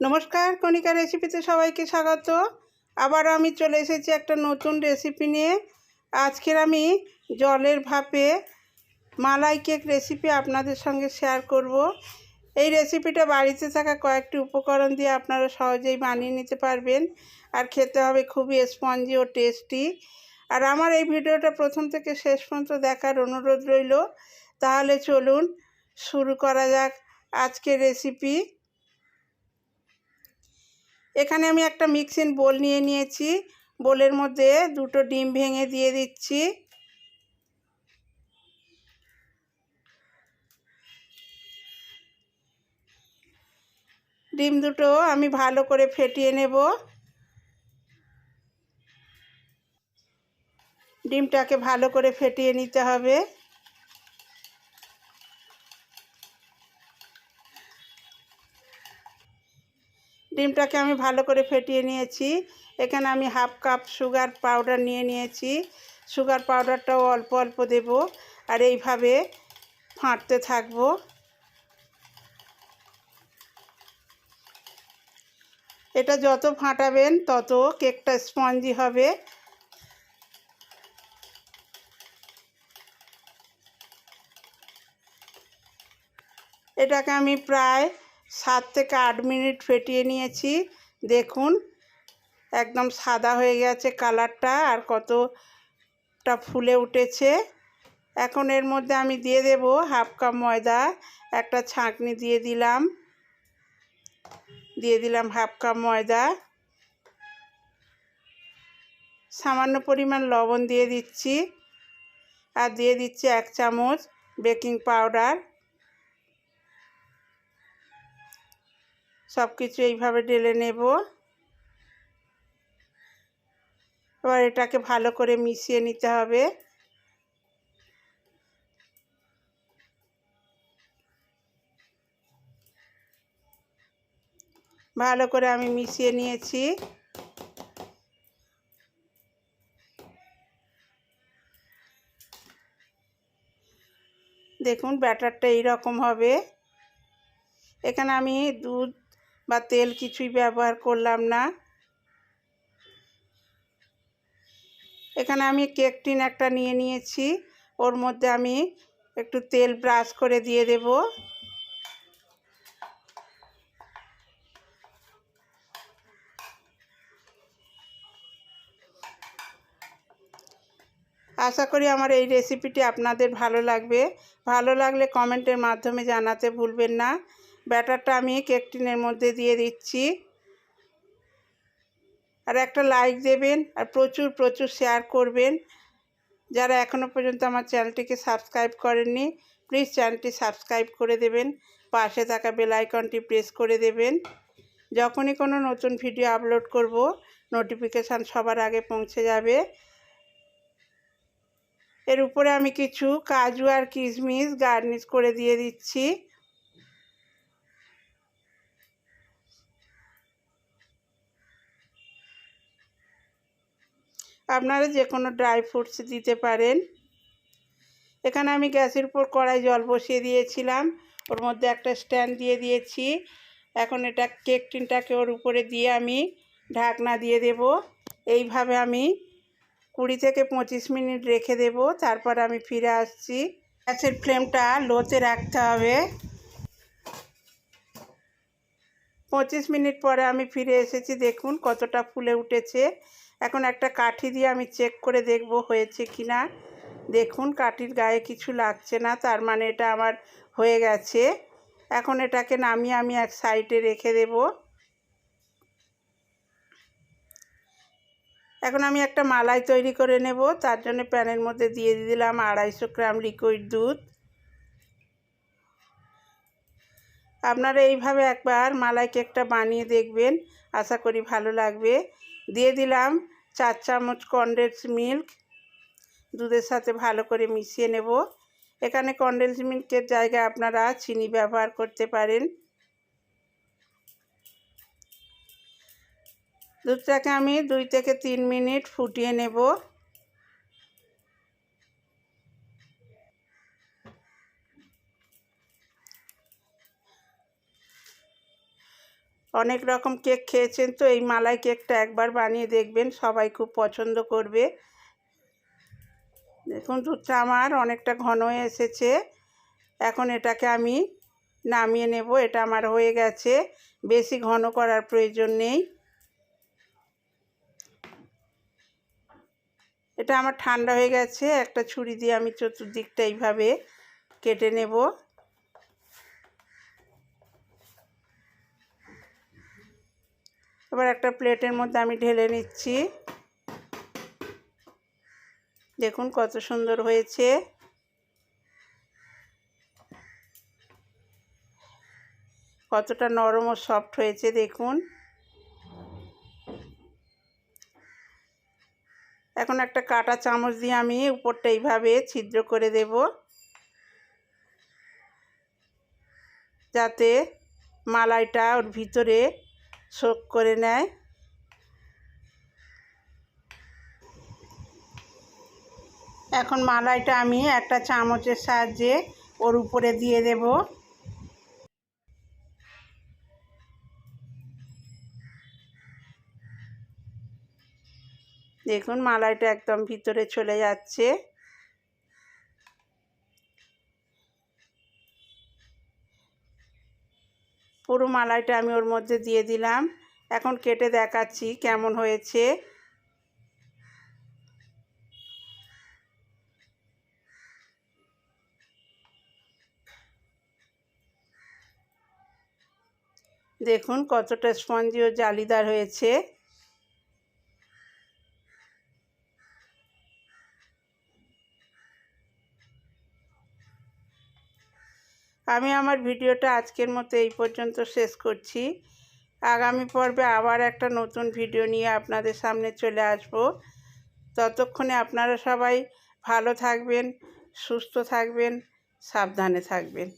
নমস্কার, কণিকা রেসিপিতে সবাইকে স্বাগত। আবার আমি চলে এসেছি একটা নতুন রেসিপি নিয়ে। আজকের আমি জলের ভাপে মালাই কেক রেসিপি আপনাদের সঙ্গে শেয়ার করব। এই রেসিপিটা বাড়িতে থাকা কয়েকটি উপকরণ দিয়ে আপনারা সহজেই বানিয়ে নিতে পারবেন আর খেতে হবে খুবই স্পঞ্জি ও টেস্টি আর আমার এই ভিডিওটা প্রথম থেকে শেষ পর্যন্ত দেখার অনুরোধ রইল। তাহলে চলুন শুরু করা যাক আজকের রেসিপি এখানে আমি একটা মিক্সিং বোল নিয়ে নিয়েছি। বোলের মধ্যে দুটো ডিম ভেঙে দিয়ে দিচ্ছি। ডিম দুটো আমি ভালো করে ফেটিয়ে নেব। ডিমটাকে ভালো করে ফেটিয়ে নিতে হবে। ডিমটাকে আমি ভালো করে ফেটিয়ে নিয়েছি। এখানে আমি হাফ কাপ সুগার পাউডার নিয়ে নিয়েছি। সুগার পাউডারটাও অল্প অল্প দেব আর এইভাবে ফাঁটতে থাকব। এটা যত ফাটাবেন তত কেকটা স্পঞ্জি হবে। এটাকে আমি প্রায় সাত থেকে আট মিনিট ফেটিয়ে নিয়েছি। দেখুন, একদম সাদা হয়ে গেছে কালারটা আর কতটা ফুলে উঠেছে। এখন এর মধ্যে আমি দিয়ে দেব হাফ কাপ ময়দা, একটা ছাঁকনি দিয়ে দিলাম। দিয়ে দিলাম হাফ কাপ ময়দা। সামান্য পরিমাণ লবণ দিয়ে দিচ্ছি আর দিয়ে দিচ্ছি এক চামচ বেকিং পাউডার। সব কিছু এইভাবে ঢেলে নেব। এবার এটাকে ভালো করে মিশিয়ে নিতে হবে। ভালো করে আমি মিশিয়ে নিয়েছি। দেখুন ব্যাটারটা এইরকম হবে। এখানে আমি দুধ বা তেল কিছুই ব্যবহার করলাম না। এখানে আমি কেক টিন একটা নিয়ে নিয়েছি। ওর মধ্যে আমি একটু তেল ব্রাশ করে দিয়ে দেব। আশা করি আমার এই রেসিপিটি আপনাদের ভালো লাগবে। ভালো লাগলে কমেন্টের মাধ্যমে জানাতে ভুলবেন না। ব্যাটারটা আমি কেক টিনের মধ্যে দিয়ে দিচ্ছি। আর একটা লাইক দেবেন আর প্রচুর প্রচুর শেয়ার করবেন। যারা এখনও পর্যন্ত আমার চ্যানেলটিকে সাবস্ক্রাইব করেননি প্লিজ চ্যানেলটি সাবস্ক্রাইব করে দেবেন। পাশে থাকা বেল আইকনটি প্রেস করে দেবেন। যখনই কোনো নতুন ভিডিও আপলোড করব নোটিফিকেশান সবার আগে পৌঁছে যাবে। এর উপরে আমি কিছু কাজু আর কিশমিশ গার্নিশ করে দিয়ে দিচ্ছি। আপনারা যে কোনো ড্রাই ফ্রুটস দিতে পারেন। এখানে আমি গ্যাসের উপর কড়াই জল বসিয়ে দিয়েছিলাম। ওর মধ্যে একটা স্ট্যান্ড দিয়ে দিয়েছি। এখন এটা কেক টিনটাকে ওর উপরে দিয়ে আমি ঢাকনা দিয়ে দেব। এইভাবে আমি কুড়ি থেকে পঁচিশ মিনিট রেখে দেব। তারপর আমি ফিরে আসছি। গ্যাসের ফ্লেমটা লোতে রাখতে হবে। পঁচিশ মিনিট পরে আমি ফিরে এসেছি। দেখুন কতটা ফুলে উঠেছে। এখন একটা কাঠি দিয়ে আমি চেক করে দেখব হয়েছে কি না দেখুন, কাঠির গায়ে কিছু লাগছে না, তার মানে এটা আমার হয়ে গেছে। এখন এটাকে নামিয়ে আমি এক সাইডে রেখে দেব। এখন আমি একটা মালাই তৈরি করে নেব, তার জন্য প্যানের মধ্যে দিয়ে দিলাম আড়াইশো গ্রাম লিকুইড দুধ। আপনারা এইভাবে একবার মালাই কেকটা বানিয়ে দেখবেন, আশা করি ভালো লাগবে। দিয়ে দিলাম চার চামচ কনডেন্স মিল্ক দুধের সাথে ভালো করে মিশিয়ে নেব। এখানে কনডেন্স মিল্কের জায়গায় আপনারা চিনি ব্যবহার করতে পারেন। দুধটাকে আমি দুই থেকে তিন মিনিট ফুটিয়ে নেব। অনেক রকম কেক খেয়েছেন তো, এই মালাই কেকটা একবার বানিয়ে দেখবেন, সবাই খুব পছন্দ করবে। দেখুন, দুধটা আমার অনেকটা ঘন হয়ে এসেছে। এখন এটাকে আমি নামিয়ে নেব, এটা আমার হয়ে গেছে। বেশি ঘন করার প্রয়োজন নেই। এটা আমার ঠান্ডা হয়ে গেছে, একটা ছুরি দিয়ে আমি চতুর্দিকটা এইভাবে কেটে নেব। এবার একটা প্লেটের মধ্যে আমি ঢেলে নিচ্ছি। দেখুন কত সুন্দর হয়েছে। কতটা নরম ও সফট হয়েছে, দেখুন। এখন একটা কাটা চামচ দিয়ে আমি উপরটা এইভাবে ছিদ্র করে দেব। যাতে মালাইটা ওর ভিতরে শোক করে নেয়। এখন মালাইটা আমি একটা চামচের সাহায্যে ওর উপরে দিয়ে দেব। দেখুন, মালাইটা একদম ভিতরে চলে যাচ্ছে। পুরো মালাইটা আমি ওর মধ্যে দিয়ে দিলাম। এখন কেটে দেখাচ্ছি কেমন হয়েছে। দেখুন কতটা স্পঞ্জি ও জালিদার হয়েছে। আমি আমার ভিডিওটা আজকের মতো এই পর্যন্ত শেষ করছি। আগামী পর্বে আবার একটা নতুন ভিডিও নিয়ে আপনাদের সামনে চলে আসব। ততক্ষণে আপনারা সবাই ভালো থাকবেন, সুস্থ থাকবেন, সাবধানে থাকবেন।